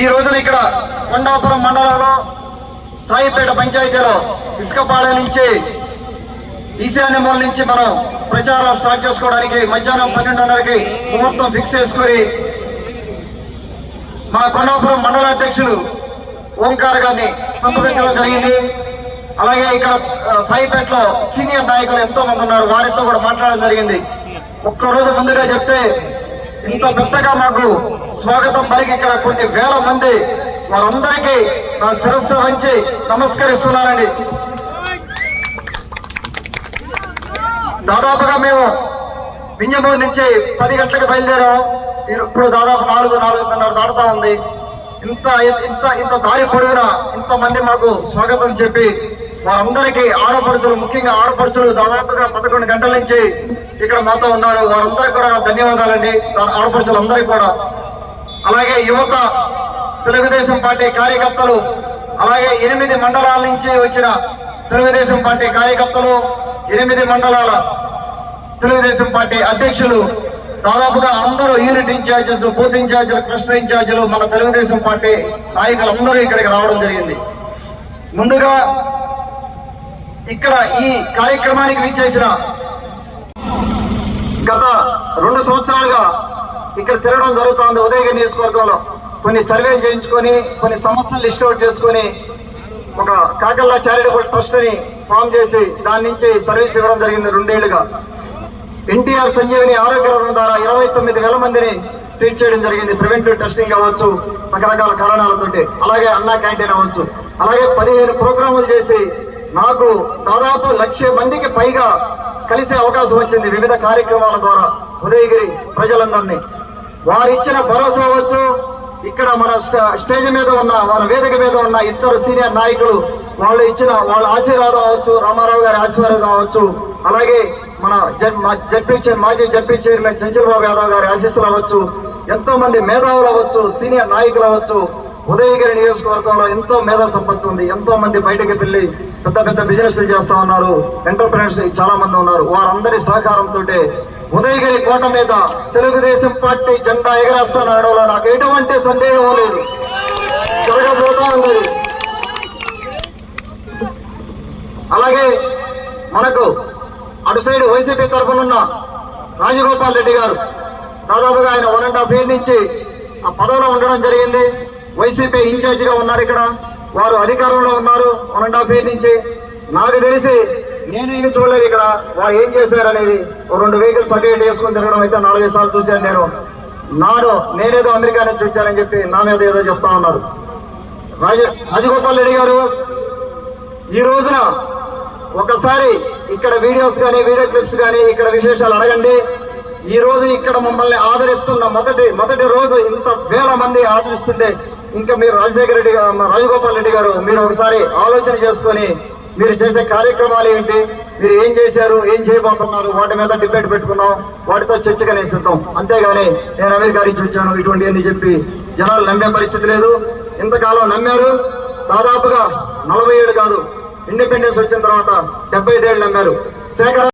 ఈ రోజున ఇక్కడ కొండాపురం మండలంలో సాయిపేట పంచాయతీలో ఇసుకపాలెం నుంచి ఈశాన్య మూల నుంచి మనం ప్రచారం స్టార్ట్ చేసుకోవడానికి మధ్యాహ్నం పన్నెండున్నరకి ముహూర్తం ఫిక్స్ చేసుకొని మా కొండాపురం మండల అధ్యక్షులు ఓంకార్ గారిని సంప్రదించడం జరిగింది. అలాగే ఇక్కడ సాయిపేటలో సీనియర్ నాయకులు ఎంతో మంది ఉన్నారు వారితో కూడా మాట్లాడడం జరిగింది. ఒక్కరోజు ముందుగా చెప్తే ఇంత పెద్దగా మాకు స్వాగతం పలికి ఇక్కడ కొన్ని వేల మంది వారందరికీ నా శిరస్సు వంచి నమస్కరిస్తున్నానండి. దాదాపుగా మేము వింజమూరు నుంచి పది గంటలకు బయలుదేరాం ఇప్పుడు దాదాపు నాలుగు నాలుగున్నర దాటుతా ఉంది. ఇంత ఇంత ఇంత దారి పొడవునా ఇంతమంది మాకు స్వాగతం చెప్పి వారందరికీ ఆడపడుచులు ముఖ్యంగా ఆడపడుచులు దాదాపుగా పదకొండు గంటల నుంచి ఇక్కడ మాతో ఉన్నారు. వారందరికీ కూడా ధన్యవాదాలండి. ఆడపడుచులందరికీ కూడా. అలాగే యువత తెలుగుదేశం పార్టీ కార్యకర్తలు అలాగే ఎనిమిది మండలాల నుంచి వచ్చిన తెలుగుదేశం పార్టీ కార్యకర్తలు ఎనిమిది మండలాల తెలుగుదేశం పార్టీ అధ్యక్షులు దాదాపుగా అందరూ యూనిట్ ఇన్ఛార్జెస్ బూత్ ఇన్ఛార్జీలు క్లస్టర్ ఇన్ఛార్జీలు మన తెలుగుదేశం పార్టీ నాయకులందరూ ఇక్కడికి రావడం జరిగింది. ముందుగా ఇక్కడ ఈ కార్యక్రమానికి విచ్చేసిన గత రెండు సంవత్సరాలుగా ఇక్కడ తిరగడం జరుగుతోంది. ఉదయగిరి నియోజకవర్గంలో కొన్ని సర్వేలు చేయించుకొని కొన్ని సమస్యలు లిస్ట్ అవుట్ చేసుకొని ఒక కాకల్లా చారిటబుల్ ట్రస్ట్ని ఫామ్ చేసి దాని నుంచి సర్వీస్ ఇవ్వడం జరిగింది రెండేళ్ళుగా. ఎన్టీఆర్ సంజీవిని ఆరోగ్య రథం ద్వారా ఇరవై తొమ్మిది వేల మందిని ట్రీట్ చేయడం జరిగింది. ప్రివెంటివ్ టెస్టింగ్ అవ్వచ్చు రకరకాల కారణాలతోటి. అలాగే అన్నా క్యాంటీన్ అవ్వచ్చు. అలాగే పదిహేను ప్రోగ్రాములు చేసి నాకు దాదాపు లక్ష మందికి పైగా కలిసే అవకాశం వచ్చింది వివిధ కార్యక్రమాల ద్వారా ఉదయగిరి ప్రజలందరినీ. వారు ఇచ్చిన భరోసా అవ్వచ్చు ఇక్కడ మన స్టేజ్ మీద ఉన్న మన వేదిక మీద ఉన్న ఇద్దరు సీనియర్ నాయకులు వాళ్ళు ఇచ్చిన వాళ్ళ ఆశీర్వాదం అవ్వచ్చు రామారావు గారి ఆశీర్వాదం అవ్వచ్చు అలాగే మన జడ్- మా జడ్పీ చైర్ మాజీ జడ్పీ చైర్మన్ చంచలబాబు యాదవ్ గారి ఆశీస్సులు అవ్వచ్చు ఎంతో మంది మేధావులు అవ్వచ్చు సీనియర్ నాయకులు అవ్వచ్చు. ఉదయగిరి నియోజకవర్గంలో ఎంతో మేధా సంపత్తి ఉంది ఎంతో మంది బయటకు వెళ్ళి పెద్ద పెద్ద బిజినెస్ చేస్తూ ఉన్నారు ఎంటర్ప్రినర్స్ చాలా మంది ఉన్నారు. వారందరి సహకారంతో ఉదయగిరి కోట మీద తెలుగుదేశం పార్టీ జెండా ఎగరేస్తాను అనడంలో నాకు ఎటువంటి సందేహం లేదు. జరగబోతా ఉంది. అలాగే మనకు అటు సైడ్ వైసీపీ తరఫున ఉన్న రాజగోపాల్ రెడ్డి గారు దాదాపుగా ఆయన వన్ అండ్ హాఫ్ ఇయర్ నుంచి ఆ పదవిలో ఉండడం జరిగింది. వైసీపీ ఇన్ఛార్జిగా ఉన్నారు ఇక్కడ. వారు అధికారంలో ఉన్నారు. వన్ అండ్ హాఫ్ ఇయర్ నుంచి నాకు తెలిసి నేను ఏమి చూడలేదు ఇక్కడ. వారు ఏం చేశారు అనేది ఓ రెండు వెహికల్స్ సర్టిఫికేట్ వేసుకొని తిరగడం అయితే నాలుగైదు సార్లు చూశాను నేను. నాను నేనేదో అమెరికా నుంచి వచ్చానని చెప్పి నా మీద ఏదో చెప్తా ఉన్నారు. రాజ రాజగోపాల్ రెడ్డి గారు ఈ రోజున ఒకసారి ఇక్కడ వీడియోస్ కానీ వీడియో క్లిప్స్ కానీ ఇక్కడ విశేషాలు అడగండి. ఈ రోజు ఇక్కడ మమ్మల్ని ఆదరిస్తున్న మొదటి మొదటి రోజు ఇంత వేల మంది ఆదరిస్తుంటే ఇంకా మీరు రాజశేఖర రెడ్డి గారు రాజగోపాల్ రెడ్డి గారు మీరు ఒకసారి ఆలోచన చేసుకొని మీరు చేసే కార్యక్రమాలు ఏంటి? మీరు ఏం చేశారు? ఏం చేయబోతున్నారు? వాటి మీద డిబేట్ పెట్టుకున్నాం. వాటితో చర్చగా సిద్ధం అంతేగాని నేను అమెరికా నుంచి వచ్చాను. ఇటువంటివన్నీ చెప్పి జనాలు నమ్మే పరిస్థితి లేదు. ఇంతకాలం నమ్మారు? దాదాపుగా నలభై ఏడు కాదు. ఇండిపెండెన్స్ వచ్చిన తర్వాత డెబ్బై ఐదేళ్ళు నమ్మారు. శేఖర